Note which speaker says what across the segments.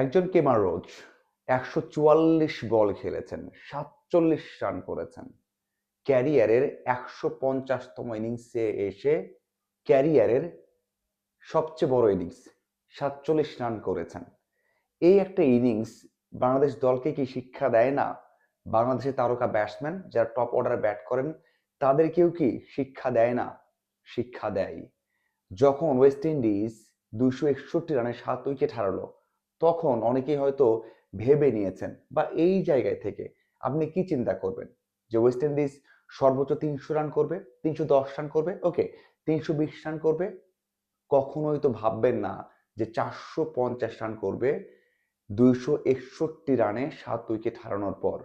Speaker 1: একজন কেমার রোজ একশো চুয়াল্লিশ বল খেলেছেন, সাতচল্লিশ রান করেছেন। ক্যারিয়ারের একশো পঞ্চাশতম ইনিংসে এসে ক্যারিয়ারের সবচেয়ে বড় ইনিংস, সাতচল্লিশ রান করেছেন। এই একটা ইনিংস বাংলাদেশ দলকে কি শিক্ষা দেয় না? বাংলাদেশের তারকা ব্যাটসম্যান যারা টপ অর্ডারে ব্যাট করেন, তাদেরকেও কি শিক্ষা দেয় না? শিক্ষা দেয়। যখন ওয়েস্ট ইন্ডিজ দুইশো একষট্টি রানে সাত উইকেট হারালো তখন অনেকেই হয়তো ভেবে নিয়েছেন বা এই জায়গায় থেকে আপনি কি চিন্তা করবেন? যে ওয়েস্ট ইন্ডিজ সর্বোচ্চ তিনশো রান করবে, তিনশো দশ রান করবে ওকে তিনশো বিশ রান করবে। কখনোই তো ভাববেন না যে চারশো পঞ্চাশ রান করবে দুইশো একষট্টি রানে সাত উইকেট হারানোর পর।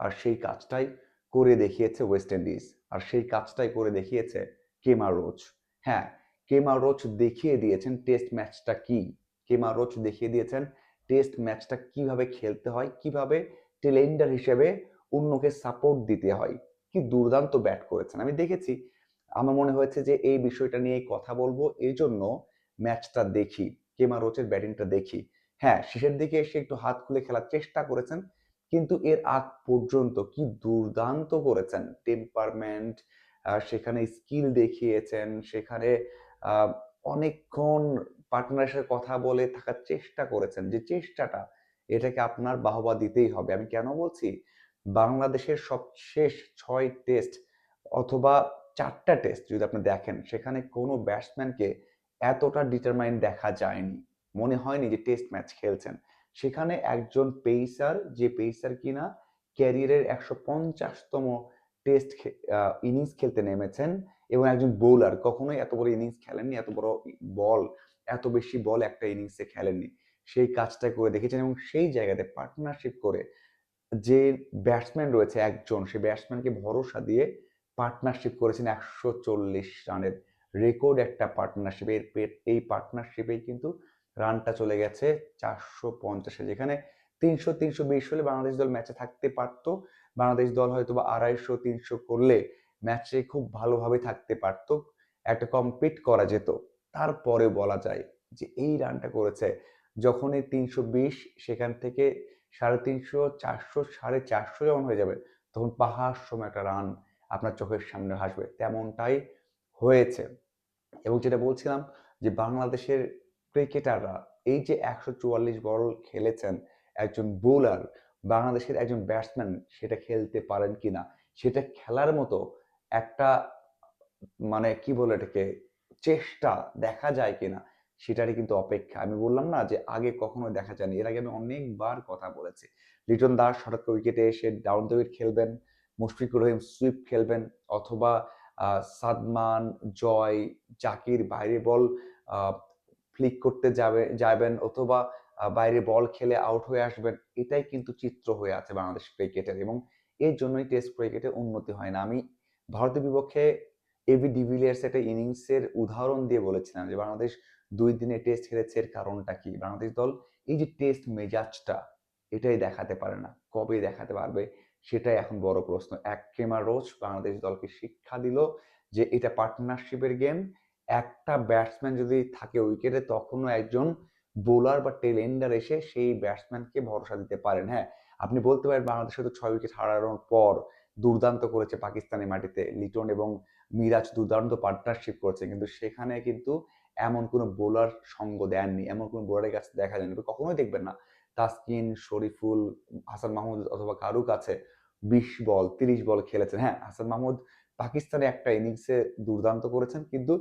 Speaker 1: আর সেই কাজটাই করে দেখিয়েছে ওয়েস্ট ইন্ডিজ আর সেই কাজটাই করে দেখিয়েছে কেমা রোচ হ্যাঁ কেমা রোচ দেখিয়ে দিয়েছেন টেস্ট ম্যাচটা কি? কেমা রোচ দেখিয়ে দিয়েছেন টেস্ট ম্যাচটা কীভাবে খেলতে হয়, কীভাবে টেলেন্ডার হিসেবে অন্যকে সাপোর্ট দিতে হয়, কি দুর্দান্ত ব্যাট করেছেন। আমি দেখেছি, আমার মনে হয়েছে যে এই বিষয়টা নিয়ে কথা বলব, এই জন্য ম্যাচটা দেখি, কেমা রোচের ব্যাটিংটা দেখি। হ্যাঁ শেষের দিকে এসে একটু হাত খুলে খেলার চেষ্টা করেছেন, কিন্তু এর আগ পর্যন্ত কি দুর্দান্ত করেছেন। টেম্পারমেন্ট সেখানে স্কিল দেখিয়েছেন, সেখানে অনেকক্ষণ পার্টনারের সাথে কথা বলে থাকার চেষ্টা করেছেন, যে চেষ্টাটা এটাকে আপনার বাহবা দিতেই হবে। আমি কেন বলছি? বাংলাদেশের সবশেষ ছয় টেস্ট অথবা চারটা টেস্ট যদি আপনি দেখেন, সেখানে কোনো ব্যাটসম্যানকে এতটা ডিটারমাইন দেখা যায়নি। মনে হয়নি যে টেস্ট ম্যাচ খেলছেন। সেখানে একজন পেসার যে পেসার কিনা ক্যারিয়ারের একশো পঞ্চাশতম টেস্ট ইনিংস খেলতে নেমেছেন এবং একজন বোলার কখনোই এত বড় ইনিংস খেলেননি, এত বড় বল এত বেশি বল একটা ইনিংসে খেলেননি। সেই কাজটা করে দেখেছেন এবং সেই জায়গাতে পার্টনারশিপ করে যে ব্যাটসম্যান রয়েছে একজন সেই ব্যাটসম্যানকে ভরসা দিয়ে পার্টনারশিপ করেছেন একশো চল্লিশ রানের রেকর্ড একটা পার্টনারশিপ এর এই পার্টনারশিপেই কিন্তু রানটা চলে গেছে চারশো পঞ্চাশে, যেখানে তিনশো তিনশো বিশ হলে বাংলাদেশ দল ম্যাচে থাকতে পারতো। বাংলাদেশ দল হয়তো বা আড়াইশো তিনশো করলে ম্যাচে খুব ভালোভাবে থাকতে পারতো। একটা কম্পিট করা যেত। তারপরে বলা যায় যে এই রানটা করেছে যখনই তিনশো বিশ সেখান থেকে সাড়ে তিনশো, চারশো, সাড়ে চারশো যখন হয়ে যাবে, তখন পাহাড় সময় একটা রান আপনার চোখের সামনে আসবে। তেমনটাই হয়েছে। এবং যেটা বলছিলাম যে বাংলাদেশের ক্রিকেটাররা এই যে একশো চুয়াল্লিশ বল খেলেছেন একজন বোলার, বাংলাদেশের একজন ব্যাটসম্যান সেটা খেলতে পারেন কিনা, সেটা খেলার মতো একটা মানে কি বলে এটাকে চেষ্টা দেখা যায় কিনা, সেটারই কিন্তু অপেক্ষা। আমি বললাম না যে আগে কখনো দেখা যায়নি। এর আগে আমি অনেকবার কথা বলেছি। লিটন দাস হঠাৎ উইকেটে এসে ডাউন দ্য খেলবেন, মুশফিকুর রহিম সুইপ খেলবেন, অথবা সাদমান, জয়, জাকির বাইরে বল ফ্লিক করতে যাবে, যাবেন, অথবা বাইরে বল খেলে আউট হয়ে আসবেন, এটাই কিন্তু চিত্র হয়ে আছে বাংলাদেশ ক্রিকেটের এবং এর জন্যই টেস্ট ক্রিকেটে উন্নতি হয় না। আমি ভারতের বিপক্ষে এবি ডিভিলিয়ার্স একটা ইনিংসের উদাহরণ দিয়ে বলেছিলাম যে বাংলাদেশ দুই দিনে টেস্ট খেলেছে এর কারণটা কি? বাংলাদেশ দল এই যে টেস্ট মেজাজটা, এটাই দেখাতে পারে না। কবে দেখাতে পারবে, সেটাই এখন বড় প্রশ্ন। এক কেমা রোজ বাংলাদেশ দলকে শিক্ষা দিল যে এটা পার্টনারশিপের গেম একটা ব্যাটসম্যান যদি থাকে উইকেটে তখনও একজন বোলার বা টেল এন্ডার এসে সেই ব্যাটসম্যানকে ভরসা দিতে পারেন। হ্যাঁ আপনি বলতে পারেন বাংলাদেশ তো ছয় উইকেট হারানোর পর দুর্দান্ত করেছে পাকিস্তানের মাটিতে। লিটন এবং মিরাজ দুর্দান্ত পার্টনারশিপ করেছে, কিন্তু সেখানে কিন্তু এমন কোনো বোলার সঙ্গ দেননি, এমন কোনো বোলারের কাছে দেখা যায়নি। কখনোই দেখবেন না তাসকিন, শরীফুল, হাসান মাহমুদ অথবা কারু কাছে বিশ বল, তিরিশ বল খেলেছেন। হ্যাঁ হাসান মাহমুদ পাকিস্তানে একটা ইনিংসে দুর্দান্ত করেছেন, কিন্তু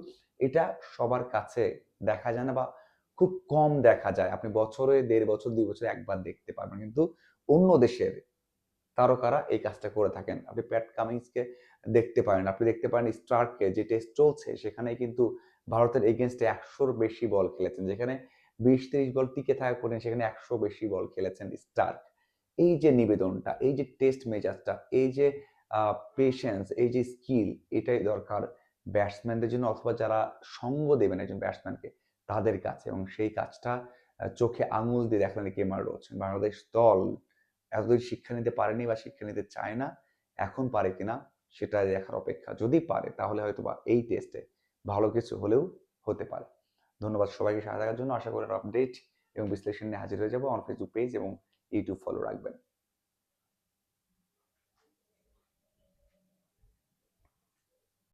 Speaker 1: এটা সবার কাছে দেখা যায় না বা খুব কম দেখা যায়। আপনি বছরে দেড় বছর, দুই বছর একবার দেখতে পারবেন, কিন্তু অন্য দেশের তারকারা এই কাজটা করে থাকেন। আপনি প্যাট কামিংসকে দেখতে পারেন। আপনি দেখতে পারেন স্টার্ককে যে টেস্ট চলছে, সেখানে কিন্তু ভারতের এগেনস্টে একশোর বেশি বল খেলেছেন। যেখানে বিশ তিরিশ বল টিকে থাকা করেন সেখানে একশো বেশি বল খেলেছেন স্টার্ক এই যে নিবেদনটা, এই যে টেস্ট মেজাজটা এই যে পেশেন্স এই যে স্কিল এটাই দরকার ব্যাটসম্যানদের জন্য অথবা যারা সঙ্গ দেবেন একজন ব্যাটসম্যানকে তাদের কাছে। এবং সেই কাজটা চোখে আঙুল দিয়ে দেখালেন কেমার রোজ বাংলাদেশ দল এতদিন শিক্ষা নিতে পারেনি বা শিক্ষা নিতে চায় না, এখন পারে কিনা সেটা দেখার অপেক্ষা যদি পারে তাহলে হয়তো বা এই টেস্টে ভালো কিছু হলেও হতে পারে। ধন্যবাদ সবাইকে সাহায্য থাকার জন্য। আশা করি আপডেট এবং বিশ্লেষণ নিয়ে হাজির হয়ে যাব। আমার ফেসবুক পেজ এবং ইউটিউব ফলো রাখবেন।